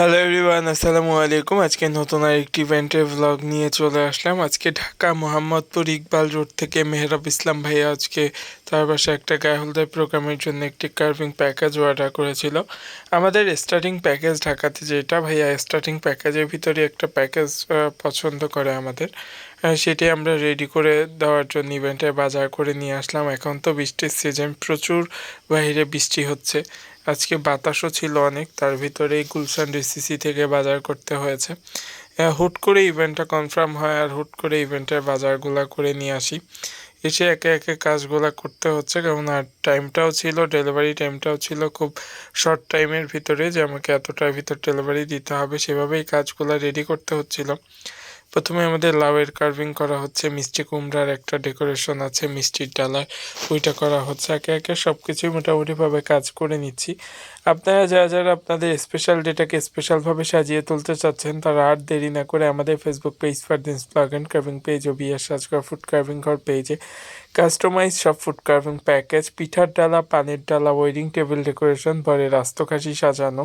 Hello everyone আসসালামু আলাইকুম। আজকে নতুন আর একটি ইভেন্টের ভ্লগ নিয়ে চলে আসলাম। আজকে ঢাকা মোহাম্মদপুর ইকবাল রোড থেকে মেহরাব ইসলাম ভাইয়া আজকে তার পাশে একটা গায়ে হলদার প্রোগ্রামের জন্য একটি কার্ভিং প্যাকেজ অর্ডার করেছিল। আমাদের স্টার্টিং প্যাকেজ ঢাকাতে যেটা, ভাইয়া স্টার্টিং প্যাকেজের ভিতরে একটা প্যাকেজ পছন্দ করে আমাদের। সেটি আমরা রেডি করে দেওয়ার জন্য ইভেন্টে বাজার করে নিয়ে আসলাম। এখন তো বৃষ্টির সিজন প্রচুর বাইরে বৃষ্টি হচ্ছে। আজকে বাতাসও ছিল অনেক, তার ভিতরে গুলশান ডিসিসি থেকে বাজার করতে হয়েছে। হুট করে ইভেন্টটা কনফার্ম হয় আর হুট করে ইভেন্টের বাজারগুলা করে নিয়ে আসি। এসে একে একে কাজগুলা করতে হচ্ছে, কারণ আর টাইমটাও ছিল ডেলিভারি টাইমটাও ছিল খুব শর্ট টাইমের ভিতরে, যে আমাকে এতটার ভিতর ডেলিভারি দিতে হবে, সেভাবেই কাজগুলো রেডি করতে হচ্ছিল। প্রথমে আমাদের লাউয়ের কার্ভিং করা হচ্ছে, মিষ্টি কুমড়ার একটা ডেকোরেশন আছে, মিষ্টির ডালায়। ওইটা করা হচ্ছে। একে একে সব কিছুই মোটামুটিভাবে কাজ করে নিচ্ছি। আপনারা যারা যারা আপনাদের স্পেশাল ডেটাকে স্পেশালভাবে সাজিয়ে তুলতে চাচ্ছেন, তারা আর দেরি না করে আমাদের ফেসবুক পেজ ফারদিনস দিন অ্যান্ড কার্ভিং পেজ ও বিয়ার সাজঘর ফুড কার্ভিং ঘর পেজে কাস্টমাইজ সব ফুড কার্ভিং প্যাকেজ পিঠার ডালা, পানির ডালা ওয়েডিং টেবিল ডেকোরেশন পরে রাস্তকাশি সাজানো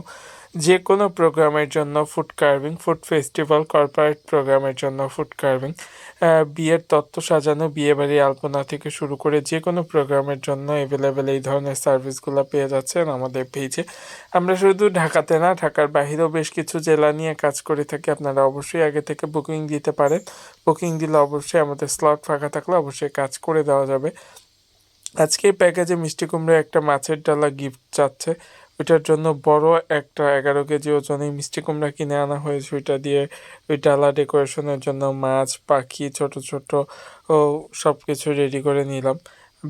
যে কোনো প্রোগ্রামের জন্য food carving food festival corporate প্রোগ্রামের জন্য ফুড কার্ভিং বিয়ের তত্ত্ব সাজানো বিয়ে বাড়ি আলপনা থেকে শুরু করে যে কোনো প্রোগ্রামের জন্য অ্যাভেলেবেল এই ধরনের সার্ভিসগুলো পেয়ে যাচ্ছেন আমাদের পেজে আমরা শুধু ঢাকাতে না, ঢাকার বাহিরেও বেশ কিছু জেলা নিয়ে কাজ করে থাকি, আপনারা অবশ্যই আগে থেকে বুকিং দিতে পারেন। বুকিং দিলে অবশ্যই আমাদের স্লট ফাঁকা থাকলে অবশ্যই কাজ করে দেওয়া যাবে। আজকে প্যাকেজে মিষ্টি কুমড়ো একটা মাছের ডালা গিফট চাচ্ছে ওইটার জন্য বড় একটা এগারো কেজি ওজনে মিষ্টি কুমড়া কিনে আনা হয়েছে। ওইটা দিয়ে ওই ডালা ডেকোরেশনের জন্য মাছ, পাখি, ছোট ছোট, ও সব কিছু রেডি করে নিলাম।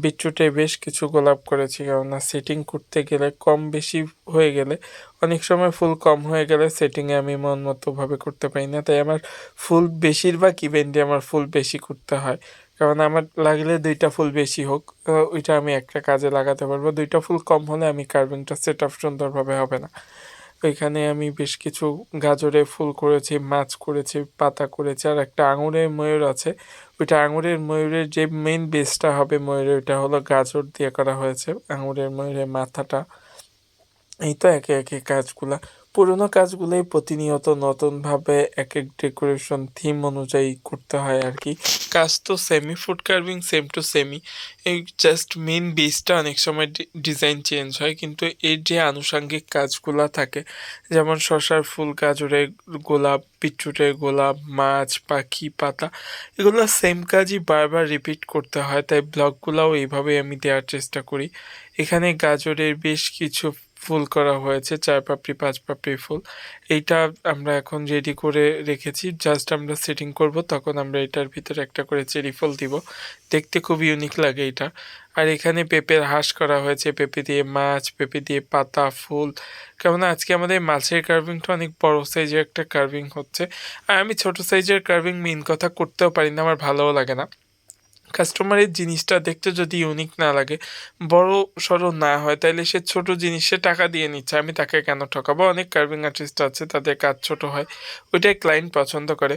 বিটরুটে বেশ কিছু গোলাপ করেছি, কেননা সেটিং করতে গেলে কম বেশি হয়ে গেলে অনেক সময় ফুল কম হয়ে গেলে সেটিংয়ে আমি মন মতোভাবে করতে পারি না। তাই আমার ফুল বেশিরভাগ ইভেন্টে আমার ফুল বেশি করতে হয়। কারণ আমার লাগলে দুইটা ফুল বেশি হোক ওইটা আমি একটা কাজে লাগাতে পারব। দুইটা ফুল কম হলে আমি কার্ভিংটা সেট আপ সুন্দরভাবে হবে না। ওইখানে আমি বেশ কিছু গাজরে ফুল করেছি, মাছ করেছি, পাতা করেছি, আর একটা আঙুরের ময়ূর আছে। ওইটা আঙুরের ময়ূরের যে মেইন বেসটা হবে ময়ূরের ওইটা হলো গাজর দিয়ে করা হয়েছে। আঙুরের ময়ূরের মাথাটা এই তো একে একে কাজগুলা। পুরোনো কাজগুলোই প্রতিনিয়ত নতুনভাবে এক এক ডেকোরেশন থিম অনুযায়ী করতে হয় আর কি কাজ তো semi food carving same to semi এই জাস্ট মেন বেসটা অনেক সময় ডিজাইন চেঞ্জ হয়, কিন্তু এর যে আনুষঙ্গিক কাজগুলা থাকে, যেমন শশার ফুল, গাজরের গোলাপ, বিটরুটের গোলাপ, মাছ, পাখি, পাতা, এগুলো সেম কাজই বারবার রিপিট করতে হয়। তাই ব্লগগুলোও এইভাবেই আমি দেওয়ার চেষ্টা করি। এখানে গাজরের বেশ কিছু ফুল করা হয়েছে, চার পাপড়ি, পাঁচ পাপড়ি ফুল। এইটা আমরা এখন রেডি করে রেখেছি। জাস্ট আমরা সেটিং করব, তখন আমরা এটার ভিতরে একটা করে চেরি ফুল দিব। দেখতে খুব ইউনিক লাগে এটা। আর এখানে পেঁপের হাঁস করা হয়েছে, পেঁপে দিয়ে মাছ, পেঁপে দিয়ে পাতা, ফুল। কেমন আজকে আমাদের মাছের কার্ভিংটা অনেক বড় সাইজের একটা কার্ভিং হচ্ছে। আর আমি ছোট সাইজের কার্ভিং মেন কথা করতেও পারি না, আমার ভালোও লাগে না। কাস্টমারের জিনিসটা দেখতে যদি ইউনিক না লাগে, বড় সড়ো না হয় তাহলে সে ছোট জিনিসে টাকা দিয়ে নিচ্ছে, আমি তাকে কেন ঠকাবো? অনেক কার্ভিং আর্টিস্ট আছে, তাদের কাজ ছোট হয়, ওইটাই ক্লায়েন্ট পছন্দ করে।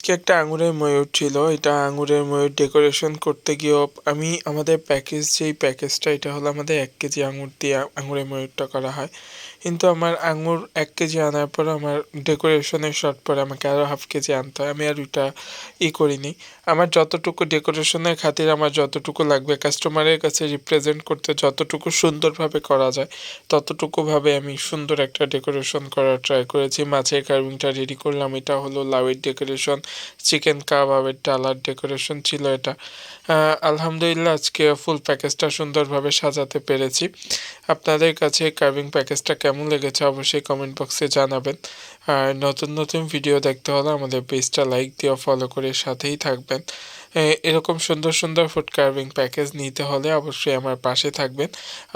আজকে একটা আঙুরের ময়ূর ছিল। এটা আঙুরের ময়ূর ডেকোরেশন করতে গিয়েও আমি, আমাদের প্যাকেজ যেই প্যাকেজটা এটা হলো আমাদের এক কেজি আঙুর দিয়ে আঙুরের ময়ূরটা করা হয়। কিন্তু আমার আঙুর এক কেজি আনার পর আমার ডেকোরেশনের শর্ট পরে আমাকে আরও হাফ কেজি আনতে হয়। আমি আর ওইটা ই করিনি। আমার যতটুকু ডেকোরেশনের খাতির, আমার যতটুকু লাগবে কাস্টমারের কাছে রিপ্রেজেন্ট করতে যতটুকু সুন্দরভাবে করা যায়, ততটুকুভাবে আমি সুন্দর একটা ডেকোরেশন করার ট্রাই করেছি। মাছের কার্ভিংটা রেডি করলাম। এটা হলো লাউয়ের ডেকোরেশন চিকেন কাবাবের ডালার ডেকোরেশন ছিল এটা। আলহামদুলিল্লাহ, আজকে ফুল প্যাকেজটা সুন্দরভাবে সাজাতে পেরেছি। আপনাদের কাছে কার্ভিং প্যাকেজটা কেমন লেগেছে অবশ্যই কমেন্ট বক্সে জানাবেন। আর নতুন নতুন ভিডিও দেখতে হলে আমাদের পেজটা লাইক দিয়ে ফলো করে সাথেই থাকবেন। এরকম সুন্দর সুন্দর ফুড কার্ভিং প্যাকেজ নিতে হলে অবশ্যই আমার পাশে থাকবেন।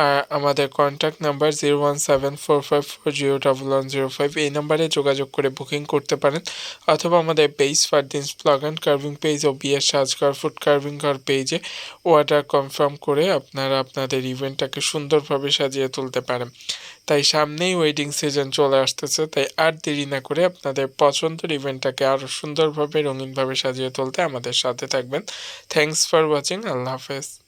আর আমাদের contact number zero one seven four five four zero double one zero five এই নাম্বারে যোগাযোগ করে বুকিং করতে পারেন। অথবা আমাদের page Fardin's blog and carving page ও বিয়ের সাজঘর ফুড কার্ভিং ঘর পেজে অর্ডার কনফার্ম করে আপনারা আপনাদের ইভেন্টটাকে সুন্দরভাবে সাজিয়ে তুলতে পারেন। তাই সামনেই ওয়েডিং সিজন চলে আসতেছে, তাই আর দেরি না করে আপনাদের পছন্দের ইভেন্টটাকে আরও সুন্দরভাবে, রঙিনভাবে সাজিয়ে তুলতে আমাদের সাথে থাকবেন। থ্যাংকস ফর ওয়াচিং আল্লাহ হাফেজ।